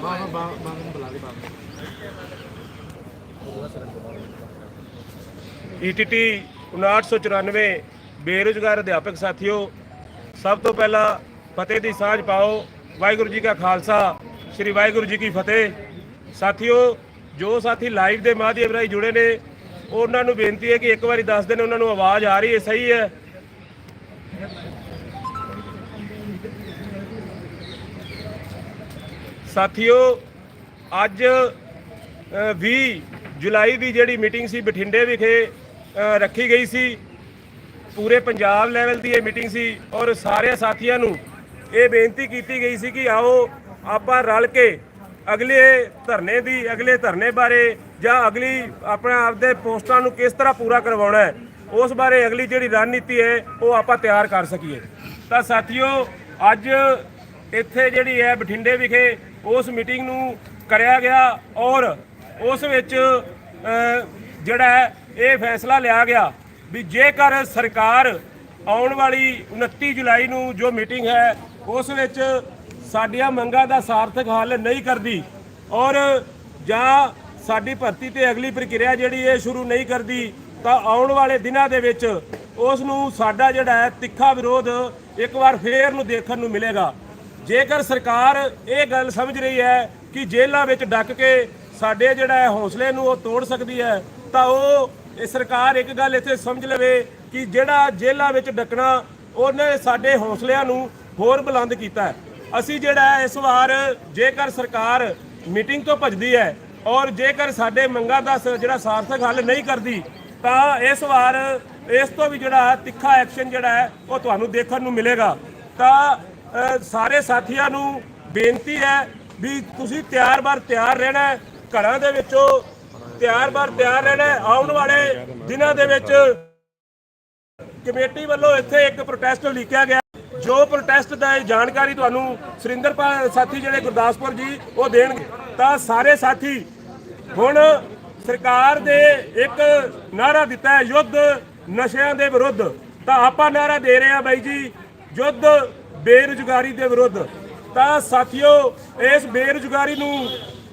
ਬਾਹਰ ਬਾਹਰ ਬਾਹਰ ਬੁਲਾ ਦੇ ਬਾਹਰ ਈਟੀਟੀ 5994 ਬੇਰੁਜ਼ਗਾਰ ਅਧਿਆਪਕ ਸਾਥੀਓ, ਸਭ ਤੋਂ ਪਹਿਲਾਂ ਫਤਿਹ ਦੀ ਸਾਂਝ ਪਾਓ। ਵਾਹਿਗੁਰੂ ਜੀ ਕਾ ਖਾਲਸਾ, ਸ੍ਰੀ ਵਾਹਿਗੁਰੂ ਜੀ ਕੀ ਫਤਿਹ। ਸਾਥੀਓ, ਜੋ ਸਾਥੀ ਲਾਈਵ ਦੇ ਮਾਧਿਅਮ ਰਾਹੀਂ ਜੁੜੇ ਨੇ, ਉਹਨਾਂ ਨੂੰ ਬੇਨਤੀ ਹੈ ਕਿ ਇੱਕ ਵਾਰੀ ਦੱਸ ਦੇਣ, ਉਹਨਾਂ ਨੂੰ ਆਵਾਜ਼ ਆ ਰਹੀ ਹੈ, ਸਹੀ ਹੈ। ਸਾਥੀਓ ਅੱਜ ਅ, 20 ਜੁਲਾਈ ਦੀ ਜਿਹੜੀ ਮੀਟਿੰਗ ਸੀ ਬਠਿੰਡੇ ਵਿਖੇ ਰੱਖੀ ਗਈ ਸੀ। ਪੂਰੇ ਪੰਜਾਬ ਲੈਵਲ ਦੀ ਇਹ ਮੀਟਿੰਗ ਸੀ ਔਰ ਸਾਰੇ ਸਾਥੀਆਂ ਨੂੰ ਇਹ ਬੇਨਤੀ ਕੀਤੀ ਗਈ ਸੀ ਕਿ ਆਓ ਆਪਾਂ ਰਲ ਕੇ ਅਗਲੇ ਧਰਨੇ ਦੀ ਅਗਲੇ ਧਰਨੇ ਬਾਰੇ ਜਾਂ ਅਗਲੀ ਆਪਣਾ ਆਪਦੇ ਪੋਸਟਾਂ ਨੂੰ ਕਿਸ ਤਰ੍ਹਾਂ ਪੂਰਾ ਕਰਵਾਉਣਾ ਹੈ ਉਸ ਬਾਰੇ ਅਗਲੀ ਜਿਹੜੀ ਰਣਨੀਤੀ ਹੈ ਉਹ ਆਪਾਂ ਤਿਆਰ ਕਰ ਸਕੀਏ। ਤਾਂ ਸਾਥੀਓ ਅੱਜ ਇੱਥੇ ਜਿਹੜੀ ਹੈ ਬਠਿੰਡੇ ਵਿਖੇ ਉਸ ਮੀਟਿੰਗ ਨੂੰ ਕਰਿਆ ਗਿਆ ਔਰ ਉਸ ਵਿੱਚ ਜਿਹੜਾ ਇਹ ਫੈਸਲਾ ਲਿਆ ਗਿਆ ਵੀ ਜੇਕਰ ਸਰਕਾਰ ਆਉਣ ਵਾਲੀ 29 ਜੁਲਾਈ ਨੂੰ ਜੋ ਮੀਟਿੰਗ ਹੈ, ਉਸ ਵਿੱਚ ਸਾਡੀਆਂ ਮੰਗਾਂ ਦਾ ਸਾਰਥਕ ਹੱਲ ਨਹੀਂ ਕਰਦੀ ਔਰ ਜਾਂ ਸਾਡੀ ਭਰਤੀ ਤੇ ਅਗਲੀ ਪ੍ਰਕਿਰਿਆ ਜਿਹੜੀ ਇਹ ਸ਼ੁਰੂ ਨਹੀਂ ਕਰਦੀ, ਤਾਂ ਆਉਣ ਵਾਲੇ ਦਿਨਾਂ ਦੇ ਵਿੱਚ ਉਸ ਨੂੰ ਸਾਡਾ ਜਿਹੜਾ ਹੈ ਤਿੱਖਾ ਵਿਰੋਧ ਇੱਕ ਵਾਰ ਫੇਰ ਨੂੰ ਦੇਖਣ ਨੂੰ ਮਿਲੇਗਾ। ਜੇਕਰ ਸਰਕਾਰ ਇਹ ਗੱਲ ਸਮਝ ਰਹੀ ਹੈ ਕਿ ਜੇਲ੍ਹਾਂ ਵਿੱਚ ਡੱਕ ਕੇ ਸਾਡੇ ਜਿਹੜਾ ਹੈ ਹੌਸਲੇ ਨੂੰ ਉਹ ਤੋੜ ਸਕਦੀ ਹੈ, ਤਾਂ ਉਹ ਇਹ ਸਰਕਾਰ ਇੱਕ ਗੱਲ ਇੱਥੇ ਸਮਝ ਲਵੇ ਕਿ ਜਿਹੜਾ ਜੇਲ੍ਹਾਂ ਵਿੱਚ ਡੱਕਣਾ, ਉਹਨੇ ਸਾਡੇ ਹੌਸਲਿਆਂ ਨੂੰ ਹੋਰ ਬੁਲੰਦ ਕੀਤਾ ਹੈ। ਅਸੀਂ ਜਿਹੜਾ ਇਸ ਵਾਰ ਜੇਕਰ ਸਰਕਾਰ ਮੀਟਿੰਗ ਤੋਂ ਭੱਜਦੀ ਹੈ ਔਰ ਜੇਕਰ ਸਾਡੇ ਮੰਗਾਂ ਦਾ ਸ- ਜਿਹੜਾ ਸਾਰਥਕ ਹੱਲ ਨਹੀਂ ਕਰਦੀ, ਤਾਂ ਇਸ ਵਾਰ ਇਸ ਤੋਂ ਵੀ ਜਿਹੜਾ ਤਿੱਖਾ ਐਕਸ਼ਨ ਜਿਹੜਾ ਹੈ, ਉਹ ਤੁਹਾਨੂੰ ਦੇਖਣ ਨੂੰ ਮਿਲੇਗਾ। ਤਾਂ ਸਾਰੇ ਸਾਥੀਆਂ ਨੂੰ ਬੇਨਤੀ ਹੈ ਵੀ ਤੁਸੀਂ ਤਿਆਰ ਬਾਰ ਤਿਆਰ ਰਹਿਣਾ ਘਰਾਂ ਦੇ ਵਿੱਚੋਂ ਤਿਆਰ ਬਾਰ ਤਿਆਰ ਰਹਿਣਾ ਆਉਣ ਵਾਲੇ ਦਿਨਾਂ ਦੇ ਵਿੱਚ ਕਮੇਟੀ ਵੱਲੋਂ ਇੱਥੇ ਇੱਕ ਪ੍ਰੋਟੈਸਟ ਲਿਖਿਆ ਗਿਆ। ਜੋ ਪ੍ਰੋਟੈਸਟ ਦਾ ਇਹ ਜਾਣਕਾਰੀ ਤੁਹਾਨੂੰ ਸੁਰਿੰਦਰਪਾਲ ਸਾਥੀ ਜਿਹੜੇ ਗੁਰਦਾਸਪੁਰ ਜੀ, ਉਹ ਦੇਣਗੇ। ਤਾਂ ਸਾਰੇ ਸਾਥੀ, ਹੁਣ ਸਰਕਾਰ ਦੇ ਇੱਕ ਨਾਰਾ ਦਿੱਤਾ ਹੈ, ਯੁੱਧ ਨਸ਼ਿਆਂ ਦੇ ਵਿਰੁੱਧ। ਤਾਂ ਆਪਾਂ ਨਾਰਾ ਦੇ ਰਹੇ ਹਾਂ ਬਾਈ ਜੀ, ਯੁੱਧ ਬੇਰੁਜ਼ਗਾਰੀ ਦੇ ਵਿਰੁੱਧ। ਤਾਂ ਸਾਥੀਓ, ਇਸ ਬੇਰੁਜ਼ਗਾਰੀ ਨੂੰ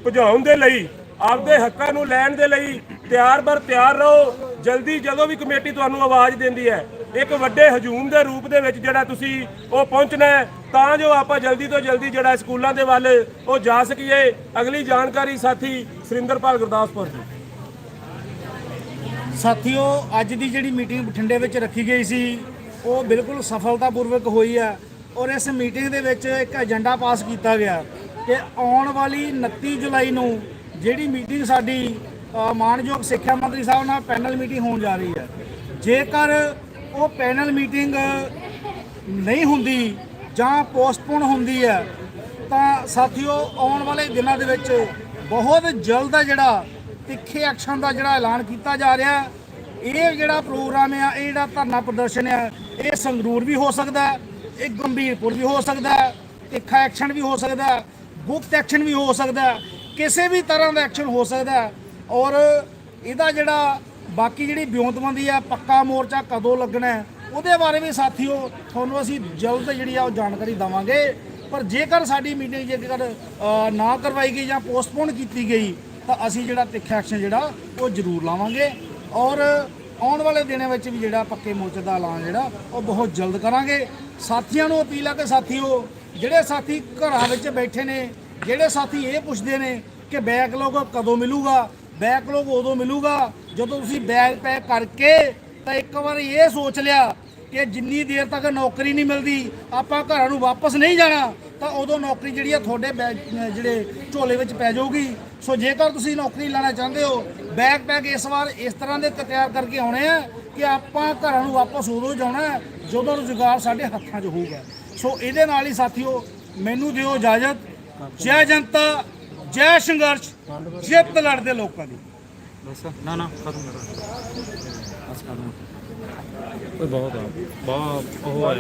ਭਜਾਉਣ ਦੇ ਲਈ, ਆਪਦੇ ਹੱਕਾਂ ਨੂੰ ਲੈਣ ਦੇ ਲਈ ਤਿਆਰ ਬਰ ਤਿਆਰ ਰਹੋ। ਜਲਦੀ ਜਦੋਂ ਵੀ ਕਮੇਟੀ ਤੁਹਾਨੂੰ ਆਵਾਜ਼ ਦਿੰਦੀ ਹੈ, ਇੱਕ ਵੱਡੇ ਹਜੂਮ ਦੇ ਰੂਪ ਦੇ ਵਿੱਚ ਜਿਹੜਾ ਤੁਸੀਂ ਉਹ ਪਹੁੰਚਣਾ ਤਾਂ ਜੋ ਆਪਾਂ ਜਲਦੀ ਤੋਂ ਜਲਦੀ ਜਿਹੜਾ ਸਕੂਲਾਂ ਦੇ ਵੱਲ ਉਹ ਜਾ ਸਕੀਏ। ਅਗਲੀ ਜਾਣਕਾਰੀ ਸਾਥੀ ਸੁਰਿੰਦਰਪਾਲ ਗੁਰਦਾਸਪੁਰ ਜੀ। ਸਾਥੀਓ, ਅੱਜ ਦੀ ਜਿਹੜੀ ਮੀਟਿੰਗ ਬਠਿੰਡੇ ਵਿੱਚ ਰੱਖੀ ਗਈ ਸੀ, ਉਹ ਬਿਲਕੁਲ ਸਫਲਤਾਪੂਰਵਕ ਹੋਈ ਹੈ ਔਰ ਇਸ ਮੀਟਿੰਗ ਦੇ ਵਿੱਚ ਇੱਕ ਏਜੰਡਾ ਪਾਸ ਕੀਤਾ ਗਿਆ ਕਿ ਆਉਣ ਵਾਲੀ 29 ਜੁਲਾਈ ਨੂੰ ਜਿਹੜੀ ਮੀਟਿੰਗ ਸਾਡੀ ਅ, ਮਾਨਯੋਗ ਸਿੱਖਿਆ ਮੰਤਰੀ ਸਾਹਿਬ ਨਾਲ ਪੈਨਲ ਮੀਟਿੰਗ ਹੋਣ ਜਾ ਰਹੀ ਹੈ। ਜੇਕਰ ਉਹ ਪੈਨਲ ਮੀਟਿੰਗ ਨਹੀਂ ਹੁੰਦੀ ਜਾਂ ਪੋਸਟਪੋਨ ਹੁੰਦੀ ਹੈ ਤਾਂ ਸਾਥੀਓ ਆਉਣ ਵਾਲੇ ਦਿਨਾਂ ਦੇ ਵਿੱਚ ਬਹੁਤ ਜਲਦ ਆ ਜਿਹੜਾ ਤਿੱਖੇ ਐਕਸ਼ਨ ਦਾ ਜਿਹੜਾ ਐਲਾਨ ਕੀਤਾ ਜਾ ਰਿਹਾ ਇਹ ਜਿਹੜਾ ਪ੍ਰੋਗਰਾਮ ਆ ਇਹ ਜਿਹੜਾ ਧਰਨਾ ਪ੍ਰਦਰਸ਼ਨ ਆ ਇਹ ਸੰਗਰੂਰ ਵੀ ਹੋ ਸਕਦਾ ਇਹ ਗੰਭੀਰਪੁਰ ਵੀ ਹੋ ਸਕਦਾ ਹੈ ਤਿੱਖਾ ਐਕਸ਼ਨ ਵੀ ਹੋ ਸਕਦਾ ਹੈ, ਗੁਪਤ ਐਕਸ਼ਨ ਵੀ ਹੋ ਸਕਦਾ ਹੈ, ਕਿਸੇ ਵੀ ਤਰ੍ਹਾਂ ਦਾ ਐਕਸ਼ਨ ਹੋ ਸਕਦਾ ਹੈ। ਔਰ ਇਹਦਾ ਜਿਹੜਾ ਬਾਕੀ ਜਿਹੜੀ ਬਿਉਂਤਬੰਦੀ ਆ ਪੱਕਾ ਮੋਰਚਾ ਕਦੋਂ ਲੱਗਣਾ ਹੈ, ਉਹਦੇ ਬਾਰੇ ਵੀ ਸਾਥੀਓ ਤੁਹਾਨੂੰ ਅਸੀਂ ਜਲਦ ਜਿਹੜੀ ਆ ਉਹ ਜਾਣਕਾਰੀ ਦਵਾਂਗੇ। ਪਰ ਜੇਕਰ ਸਾਡੀ ਮੀਟਿੰਗ ਜੇਕਰ ਨਾ ਕਰਵਾਈ ਗਈ ਜਾਂ ਪੋਸਟਪੋਨ ਕੀਤੀ ਗਈ, ਤਾਂ ਅਸੀਂ ਜਿਹੜਾ ਤਿੱਖਾ ਐਕਸ਼ਨ ਜਿਹੜਾ, ਉਹ ਜ਼ਰੂਰ ਲਾਵਾਂਗੇ। ਔਰ ਆਉਣ ਵਾਲੇ ਦਿਨਾਂ ਵਿੱਚ ਵੀ ਜਿਹੜਾ ਪੱਕੇ ਮੋਰਚੇ ਦਾ ਐਲਾਨ ਜਿਹੜਾ, ਉਹ ਬਹੁਤ ਜਲਦ ਕਰਾਂਗੇ। ਸਾਥੀਆਂ ਨੂੰ ਅਪੀਲ ਆ ਕਿ ਸਾਥੀਓ, ਜਿਹੜੇ ਸਾਥੀ ਘਰਾਂ ਵਿੱਚ ਬੈਠੇ ਨੇ, ਜਿਹੜੇ ਸਾਥੀ ਇਹ ਪੁੱਛਦੇ ਨੇ ਕਿ ਬੈਕਲੌਗ ਕਦੋਂ ਮਿਲੂਗਾ ਬੈਕਲੌਗ ਉਦੋਂ ਮਿਲੂਗਾ, ਜਦੋਂ ਤੁਸੀਂ ਬੈਗ ਪੈਕ ਕਰਕੇ ਤਾਂ ਇੱਕ ਵਾਰ ਇਹ ਸੋਚ ਲਿਆ ਕਿ ਜਿੰਨੀ ਦੇਰ ਤੱਕ ਨੌਕਰੀ ਨਹੀਂ ਮਿਲਦੀ, ਆਪਾਂ ਘਰਾਂ ਨੂੰ ਵਾਪਸ ਨਹੀਂ ਜਾਣਾ, ਤਾਂ ਉਦੋਂ ਨੌਕਰੀ ਜਿਹੜੀ ਆ ਤੁਹਾਡੇ ਬੈਗ- ਜਿਹੜੇ ਝੋਲੇ ਵਿੱਚ ਪੈ ਜਾਊਗੀ। ਸੋ ਜੇਕਰ ਤੁਸੀਂ ਨੌਕਰੀ ਲੈਣਾ ਚਾਹੁੰਦੇ ਹੋ ਬੈਗ ਪੈਕ ਇਸ ਵਾਰ ਇਸ ਤਰ੍ਹਾਂ ਦੇ ਤਿਆਰ ਕਰਕੇ ਆਉਣੇ ਆ ਕਿ ਆਪਾਂ ਘਰਾਂ ਨੂੰ ਵਾਪਸ ਉਦੋਂ ਜਾਣਾ ਜਦੋਂ ਰੁਜ਼ਗਾਰ ਸਾਡੇ ਹੱਥਾਂ 'ਚ ਹੋਊਗਾ। ਸੋ ਇਹਦੇ ਨਾਲ ਹੀ ਸਾਥੀਓ, ਮੈਨੂੰ ਦਿਓ ਇਜਾਜ਼ਤ। ਜੈ ਜਨਤਾ, ਜੈ ਸੰਘਰਸ਼, ਜਿੱਤ ਲੜਦੇ ਲੋਕਾਂ ਦੀ। ਬਸ, ਨਾ ਨਾ, ਖਤਮ ਕਰੋ ਬਸ ਕਰ ਕੋਈ ਬਹੁਤ ਆ। ਬਹੁਤ ਉਹ ਆ